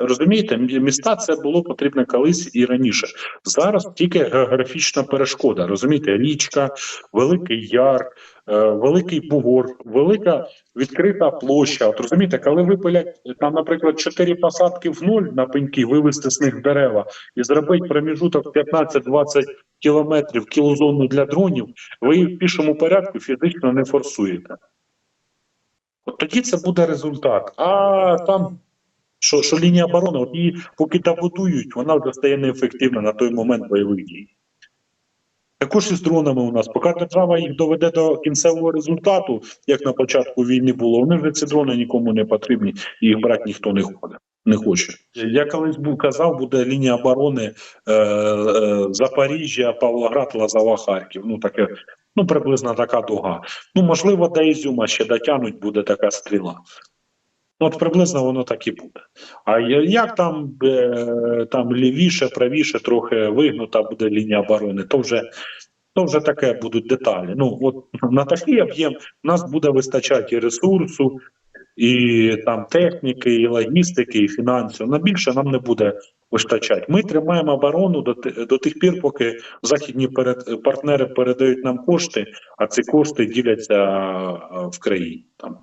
розумієте, міста це було потрібно колись і раніше. Зараз тільки географічна перешкода. Розумієте, річка, Великий Яр, е, Великий Бугор, велика відкрита площа. От розумієте, коли випилять там, наприклад, чотири посадки в нуль на пеньки, вивести з них дерева і зробити проміжуток 15-20 кілометрів кілозону для дронів, ви їх в пішому порядку фізично не форсуєте. От тоді це буде результат. А там, що, що лінія оборони, от її поки добудують, вона вже стає неефективна на той момент бойових дій. Також і з дронами у нас, поки держава їх доведе до кінцевого результату, як на початку війни було, вони вже ці дрони нікому не потрібні, їх брати ніхто не ходить. Не хоче. Я колись був казав, буде лінія оборони е, е, Запоріжжя, Павлоград, Лазова, Харків. Ну таке, ну приблизно така дуга. Ну можливо, до Ізюма ще дотягнуть, буде така стріла. Ну, от приблизно воно так і буде. А як там, е, там лівіше, правіше, трохи вигнута буде лінія оборони, то вже, то вже таке будуть деталі. Ну, от на такий об'єм в нас буде вистачати і ресурсу, і там техніки, і логістики, і фінансів. На більше нам не буде вистачати. Ми тримаємо оборону до, до тих пір, поки західні перед, партнери передають нам кошти, а ці кошти діляться в країні. Там